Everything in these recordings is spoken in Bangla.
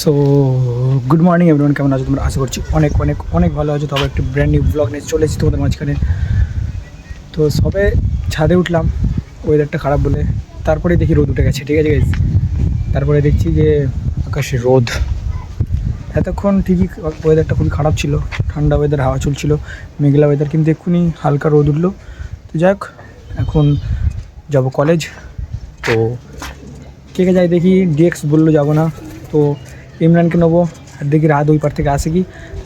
সো গুড মর্নিং এভরিওয়ান কেমন আছো তোমরা? আশা করছি অনেক অনেক অনেক ভালো আছো। তবে একটি ব্র্যান্ড নিউ ব্লগ নিয়ে চলে তোমাদের মাঝখানে। তো সবে ছাদে উঠলাম ওয়েদারটা খারাপ বলে। তারপরে দেখি রোদ উঠে গেছে, ঠিক আছে গাইজ তারপরে দেখছি যে, আকাশে রোদ। এতক্ষণ ঠিকই ওয়েদারটা খুবই খারাপ ছিল। ঠান্ডা ওয়েদার হাওয়া চলছিল, মেঘলা ওয়েদার কিন্তু এক্ষুনি হালকা রোদ উঠল। তো যাই হোক, এখন যাব কলেজ তো কে কে যাই দেখি ডিএক্স বলল যাব না। তো ইমরানকে নেব, আর দেখি রাত ওই পার থেকে আসে কি।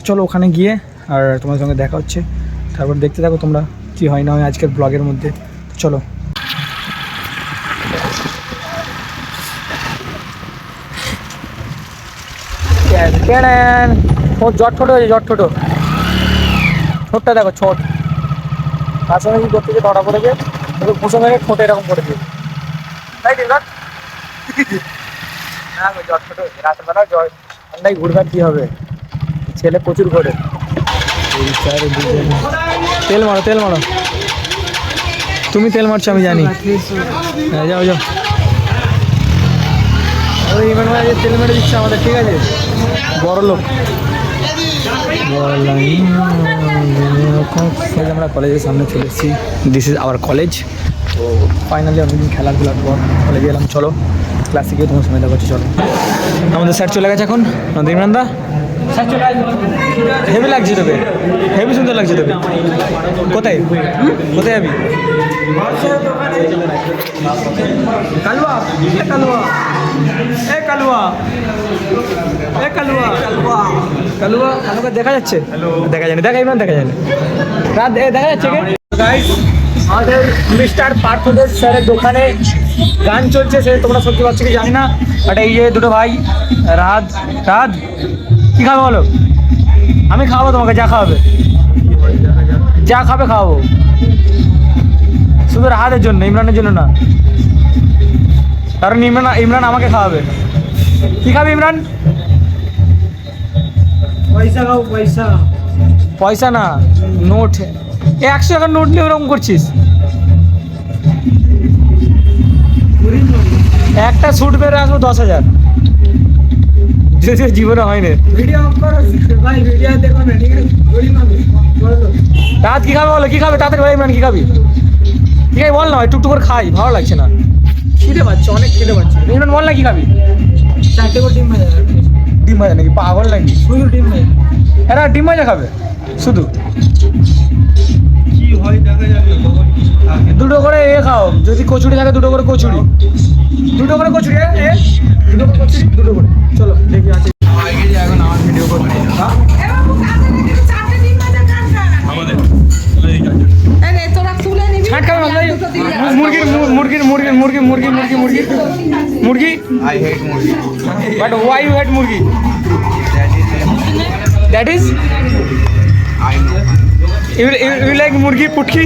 চলো ওখানে গিয়ে, আর তোমার সঙ্গে দেখা হচ্ছে। তারপর দেখতে থাকো তোমরা কী হয় না হয় আজকের ব্লগের মধ্যে। চলো। কেন ও জট ছোটো হয়েছে, জট ছোটো ছোটটা দেখো ছোট তার সঙ্গে কি করতে ধরা পড়েছে ঘুষো মেরে ঠোঁটে এরকম করে দিয়ে তাই ঠিক না জ্বর ছোট হয়েছে। রাতের বেলা জ্বর, ঠান্ডায় ঘুরবার কি হবে? ছেলে প্রচুর করে। তেল মারো তেল মারো। তুমি তেল মারছো, আমি জানি। হ্যাঁ যাও যাও। ইমান ভাই তেল মেরে দিচ্ছে আমাদের, ঠিক আছে? বড় লোক আমরা কলেজের সামনে চলে এসেছি দিস ইজ আওয়ার কলেজ তো ফাইনালি অনেকদিন খেলাধুলার পর কলেজে এলাম চলো। ক্লাসে গিয়ে তোমার সঙ্গে দেখা হচ্ছে চলো। আমাদের স্যার চলে গেছে এখন? ইমরান দা হেভি লাগছে তোকে। হেভি সুন্দর লাগছে তোকে। কোথায়? কোথায় যাবি? কালুয়া। কালুয়া। এ কালুয়া। এ কালুয়া কালুয়া। কালুয়া কালুয়া দেখা যাচ্ছে? দেখা যায় না দেখা ইমরান দেখা যায় না রাত দেখা যাচ্ছে আমাদের মিস্টার পার্থদেব স্যারের দোকানে গান চলছে সে তোমরা সত্যি পাচ্ছ কি জানি না বাট এই যে দুটো ভাই রাত রাত কি খাবে বলো? আমি খাওয়াবো তোমাকে যা খাওয়াবে। যা খাবে খাওয়াবো। শুধু রাহাতের জন্য ইমরানের জন্য না। কারণ ইমরান ইমরান আমাকে খাওয়াবে। কি খাবে ইমরান? পয়সা খাও পয়সা। পয়সা না নোট। একশো টাকার নোট নিয়ে ওরকম করছিস? একটা স্যুট বেরো আসব দশ হাজার। যদিও জীবনে হয়নি। রাত কি খাবে বলো কি খাবে? তাড়াতাড়ি ভাই ইমরান কি খাবি? ঠিক আছে বল না ভাই টুকটুক করে খাই ভালো লাগছে না। খিদে পাচ্ছে অনেক খেতে পাচ্ছে। ইমরান বল না কি খাবি? চারটে করে ডিম ভাজা। ডিম ভাজা নাকি পাগল নাকি? এরা ডিম ভাজা খাবে শুধু। দুটো করে এ খাও যদি কচুরি থাকে দুটো করে কচুরি। দুটো করে কচুরি এ, দুটো করে কচুরি দুটো করে। চলো দেখি আছে। এখন আমার ভিডিও করতে মুরগির মুরগির মুরগির মুরগি মুরগি মুরগি মুরগি মুরগি। I hate movie. But why you hate মুরগি? দ্যাট ইজ ইউ লাইক মুরগি পুটকি?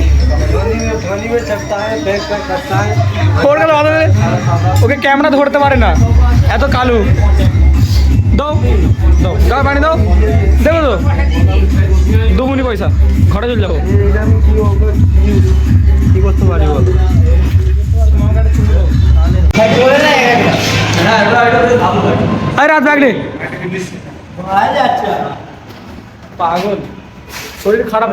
ওর গেল ওকে ক্যামেরা ধরতে পারে না। এত কালো। দাও দাও দাও পানি দাও। দেবো তো। দুগুনি পয়সা। ঘরে চলে যাব। কি করতে পারি বল রাত ব্যাগ রে আচ্ছা পাগল। শরীর খারাপ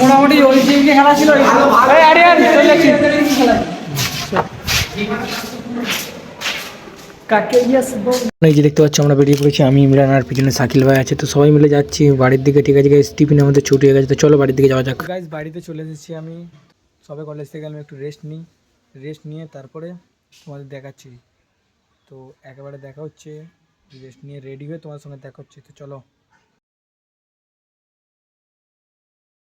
মোটামুটি খেলা ছিল। যে দেখতে পাচ্ছি আমরা বেরিয়ে পড়েছি। আমি ইমরান আর পিছনে সাকিল ভাই আছে। তো সবাই মিলে যাচ্ছি বাড়ির দিকে। ঠিক আছে গাইজ টিফিন আমাদের ছুটি হয়ে গেছে। তো চলো বাড়ির দিকে যাওয়া যাক। গাইজ বাড়িতে চলে এসেছি আমি। সবাই কলেজ থেকে আমি একটু রেস্ট নিই। রেস্ট নিয়ে তারপরে তোমাদের দেখাচ্ছি। তো একেবারে দেখা হচ্ছে রেস্ট নিয়ে রেডি হয়ে তোমার সঙ্গে দেখা হচ্ছে। তো চলো।